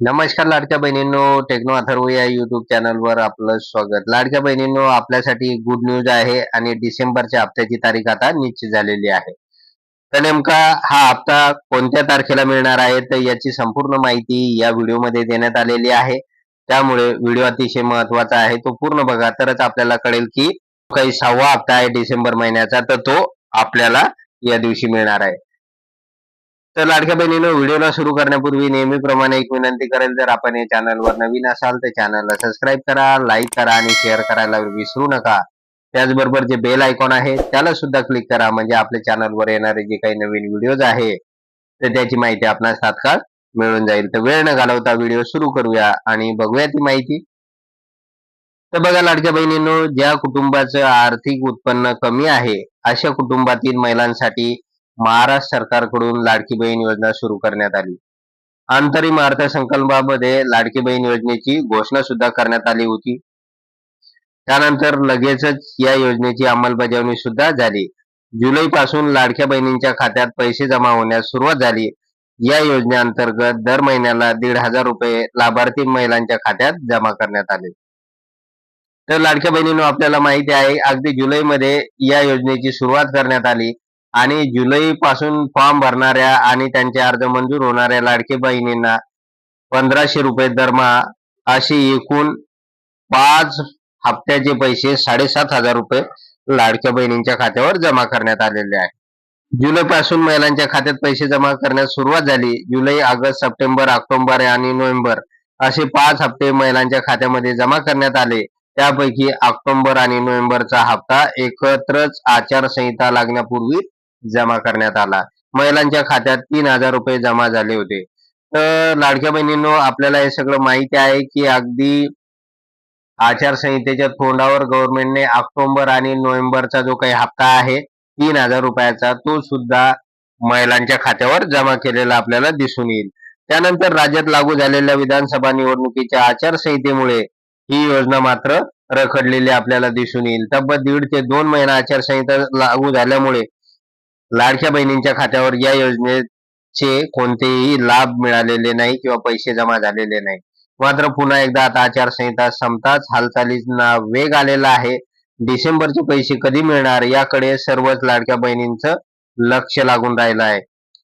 नमस्कार लाडक्या बहिणींनो टेक्नो अथर्व या युट्यूब चॅनलवर आपलं स्वागत. लाडक्या बहिणींनो आपल्यासाठी गुड न्यूज आहे आणि डिसेंबरच्या हप्त्याची तारीख आता निश्चित झालेली आहे. तर नेमका हा हप्ता कोणत्या तारखेला मिळणार आहे तर याची संपूर्ण माहिती या व्हिडिओमध्ये देण्यात आलेली आहे. त्यामुळे व्हिडिओ अतिशय महत्त्वाचा आहे तो पूर्ण बघा. तरच आपल्याला कळेल की काही सहावा हप्ता आहे डिसेंबर महिन्याचा तर तो आपल्याला या दिवशी मिळणार आहे. तर लाडक्या बहिणीनं व्हिडिओला सुरू करण्यापूर्वी नेहमीप्रमाणे एक विनंती करेल जर आपण या चॅनलवर नवीन असाल तर चॅनलला सबस्क्राईब करा लाईक करा आणि शेअर करायला विसरू नका. त्याचबरोबर जे बेल आयकॉन आहे त्याला सुद्धा क्लिक करा म्हणजे आपल्या चॅनलवर येणारे जे काही नवीन व्हिडिओज आहे तर त्याची माहिती आपणास तात्काळ मिळून जाईल. तर वेळ न घालवता व्हिडिओ सुरू करूया आणि बघूया ती माहिती. तर बघा लाडक्या बहिणींनो ज्या कुटुंबाचं आर्थिक उत्पन्न कमी आहे अशा कुटुंबातील महिलांसाठी महाराष्ट्र सरकारकडून लाडकी बहीण योजना सुरू करण्यात आली. अंतरिम अर्थसंकल्पामध्ये लाडकी बहीण योजनेची घोषणा सुद्धा करण्यात आली होती. त्यानंतर लगेचच या योजनेची अंमलबजावणी सुद्धा झाली. जुलै पासून लाडक्या बहिणींच्या खात्यात पैसे जमा होण्यास सुरुवात झाली. या योजनेअंतर्गत दर महिन्याला दीड हजार रुपये लाभार्थी महिलांच्या खात्यात जमा करण्यात आले. तर लाडक्या बहिणींनो आपल्याला माहिती आहे अगदी जुलैमध्ये या योजनेची सुरुवात करण्यात आली. आणि जुलै पासून फॉर्म भरणाऱ्या आणि त्यांचे अर्ज मंजूर होणाऱ्या लाडके बहिणींना पंधराशे रुपये दरमहा अशी एकूण पाच हप्त्याचे पैसे साडेसात हजार रुपये लाडक्या बहिणींच्या खात्यावर जमा करण्यात आलेले आहे. जुलै पासून महिलांच्या खात्यात पैसे जमा करण्यास सुरुवात झाली. जुलै ऑगस्ट सप्टेंबर ऑक्टोबर आणि नोव्हेंबर असे पाच हप्ते महिलांच्या खात्यामध्ये जमा करण्यात आले. त्यापैकी ऑक्टोबर आणि नोव्हेंबरचा हप्ता एकत्रच आचारसंहिता लागण्यापूर्वी जमा करण्यात आला. महिलांच्या खात्यात तीन हजार रुपये जमा झाले होते. तर लाडक्या बहिणींनो आपल्याला हे सगळं माहिती आहे की अगदी आचारसंहितेच्या तोंडावर गव्हर्नमेंटने ऑक्टोबर आणि नोव्हेंबरचा जो काही हप्ता आहे तीन हजार रुपयाचा तो सुद्धा महिलांच्या खात्यावर जमा केलेला आपल्याला दिसून येईल. त्यानंतर राज्यात लागू झालेल्या विधानसभा निवडणुकीच्या आचारसंहितेमुळे ही योजना मात्र रखडलेली आपल्याला दिसून येईल. तब्बल दीड ते दोन महिना आचारसंहिता लागू झाल्यामुळे लाडक्या बहिणींच्या खात्यावर या योजनेचे कोणतेही लाभ मिळालेले नाही किंवा पैसे जमा झालेले नाही. मात्र पुन्हा एकदा आता आचारसंहिता संपताच हालचालींना वेग आलेला आहे. डिसेंबरचे पैसे कधी मिळणार याकडे सर्वच लाडक्या बहिणींचं लक्ष लागून राहिलं आहे.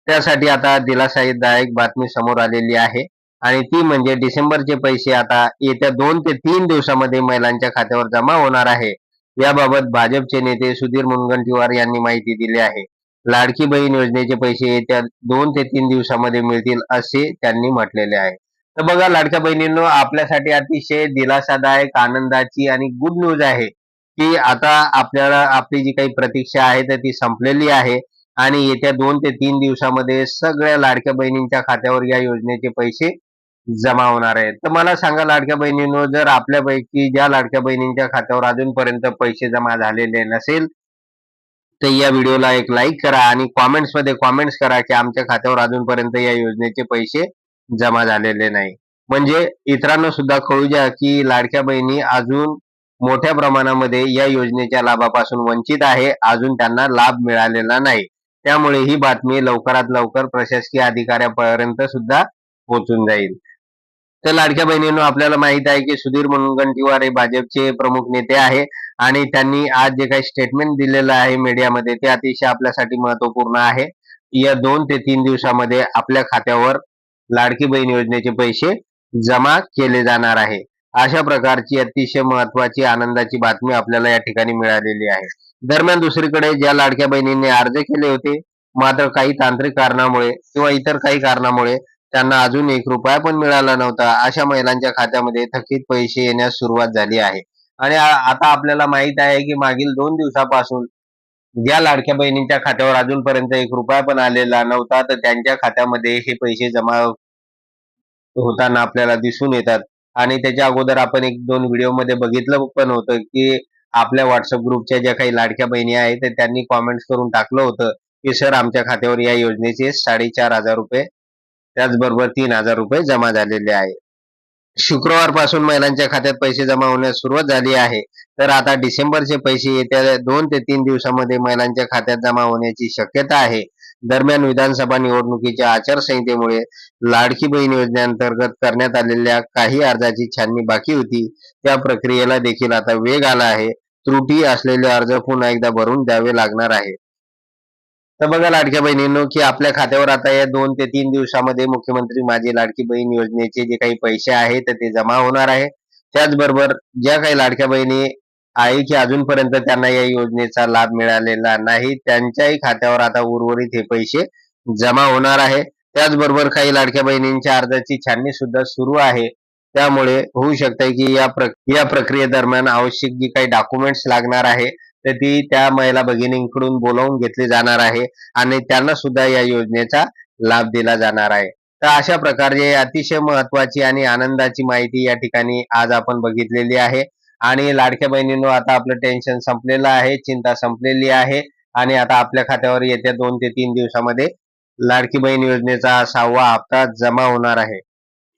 त्यासाठी आता दिलासादायक बातमी समोर आलेली आहे आणि ती म्हणजे डिसेंबरचे पैसे आता येत्या दोन ते तीन दिवसामध्ये महिलांच्या खात्यावर जमा होणार आहे. याबाबत भाजपचे नेते सुधीर मुनगंटीवार यांनी माहिती दिली आहे. लाडकी बहीण योजनेचे पैसे येत्या दोन ते तीन दिवसामध्ये मिळतील असे त्यांनी म्हटलेले आहे. तर बघा लाडक्या बहिणींनो आपल्यासाठी अतिशय दिलासादायक आनंदाची आणि गुड न्यूज आहे की आता आपल्याला आपली जी काही प्रतीक्षा आहे तर ती संपलेली आहे. आणि येत्या दोन ते तीन दिवसामध्ये सगळ्या लाडक्या बहिणींच्या खात्यावर या योजनेचे पैसे जमा होणार आहेत. तर मला सांगा लाडक्या बहिणींनो जर आपल्यापैकी ज्या लाडक्या बहिणींच्या खात्यावर अजूनपर्यंत पैसे जमा झालेले नसेल तर या व्हिडिओला एक लाईक करा आणि कॉमेंट्समध्ये कॉमेंट्स करा की आमच्या खात्यावर अजूनपर्यंत या योजनेचे पैसे जमा झालेले नाही. म्हणजे इतरांना सुद्धा कळू द्या की लाडक्या बहिणी अजून मोठ्या प्रमाणामध्ये या योजनेच्या लाभापासून वंचित आहे अजून त्यांना लाभ मिळालेला नाही. त्यामुळे ही बातमी लवकरात लवकर प्रशासकीय अधिकाऱ्यापर्यंत सुद्धा पोहोचून जाईल. तर लाडक्या बहिणींनो आपल्याला माहीत आहे की सुधीर मुनगंटीवार हे भाजपचे प्रमुख नेते आहे. आणि त्यांनी आज जे काही स्टेटमेंट दिलेलं आहे मीडियामध्ये ते अतिशय आपल्यासाठी महत्त्वपूर्ण आहे. या दोन ते तीन दिवसामध्ये आपल्या खात्यावर लाडकी बहीण योजनेचे पैसे जमा केले जाणार आहे. अशा प्रकारची अतिशय महत्वाची आनंदाची बातमी आपल्याला या ठिकाणी मिळालेली आहे. दरम्यान दुसरीकडे ज्या लाडक्या बहिणींनी अर्ज केले होते मात्र काही तांत्रिक कारणामुळे किंवा इतर काही कारणामुळे त्यांना अजून एक रुपया पण मिळाला नव्हता. अशा महिलांच्या खात्यामध्ये थकीत पैसे येण्यास सुरुवात झाली आहे. आणि आता आपल्याला माहीत आहे की मागील दोन दिवसापासून ज्या लाडक्या बहिणींच्या खात्यावर अजूनपर्यंत एक रुपया पण आलेला नव्हता तर त्यांच्या खात्यामध्ये हे पैसे जमा होताना आपल्याला दिसून येतात. आणि त्याच्या अगोदर आपण एक दोन व्हिडिओमध्ये बघितलं पण होतं की आपल्या व्हॉट्सअप ग्रुपच्या ज्या काही लाडक्या बहिणी आहेत तर त्यांनी कॉमेंट्स करून टाकलं होतं की सर आमच्या खात्यावर या योजनेचे साडेचार हजार रुपये त्याचबरोबर तीन हजार रुपये जमा झालेले आहे शुक्रवारपासून महिलांच्या खात्यात पैसे जमा होण्यास सुरुवात झाली आहे. तर आता डिसेंबरचे पैसे येत्या दोन ते तीन दिवसामध्ये महिलांच्या खात्यात जमा होण्याची शक्यता आहे. दरम्यान विधानसभा निवडणुकीच्या आचारसंहितेमुळे लाडकी बहीण योजनेअंतर्गत करण्यात आलेल्या काही अर्जाची छाननी बाकी होती. त्या प्रक्रियेला देखील आता वेग आला आहे. त्रुटी असलेले अर्ज पुन्हा एकदा भरून द्यावे लागणार आहे. तर बघा लाडक्या बहिणींनो की आपल्या खात्यावर आता या दोन ते तीन दिवसामध्ये मुख्यमंत्री माझी लाडकी बहीण योजनेचे जे काही पैसे आहेत तर ते जमा होणार आहे. त्याचबरोबर ज्या काही लाडक्या बहिणी आहे की अजूनपर्यंत त्यांना या योजनेचा लाभ मिळालेला नाही त्यांच्याही खात्यावर आता उर्वरित हे पैसे जमा होणार आहे. त्याचबरोबर काही लाडक्या बहिणींच्या अर्जाची छाननी सुद्धा सुरू आहे. त्यामुळे होऊ शकते की या प्रक्रिया या प्रक्रियेदरम्यान आवश्यक जी काही डॉक्युमेंट्स लागणार आहे तर ती त्या महिला भगिनींकडून बोलावून घेतली जाणार आहे आणि त्यांना सुद्धा या योजनेचा लाभ दिला जाणार आहे. तर अशा प्रकारचे अतिशय महत्वाची आणि आनंदाची माहिती या ठिकाणी आज आपण बघितलेली आहे. आणि लाडक्या बहिणींनो आता आपलं टेन्शन संपलेलं आहे चिंता संपलेली आहे. आणि आता आपल्या खात्यावर येत्या दोन ते तीन दिवसामध्ये लाडकी बहीण योजनेचा सहावा हप्ता जमा होणार आहे.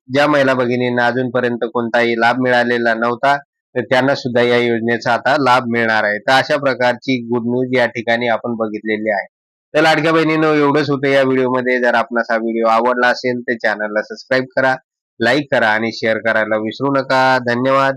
ज्या महिला भगिनींना अजूनपर्यंत कोणताही लाभ मिळालेला नव्हता तर त्यांना सुद्धा या योजनेचा आता लाभ मिळणार आहे. तर अशा प्रकारची गुड न्यूज या ठिकाणी आपण बघितलेली आहे. तर लाडक्या बहिणीनं एवढंच होतं या व्हिडिओमध्ये. जर आपणास हा व्हिडिओ आवडला असेल तर चॅनलला सबस्क्राईब करा लाईक करा आणि शेअर करायला विसरू नका. धन्यवाद.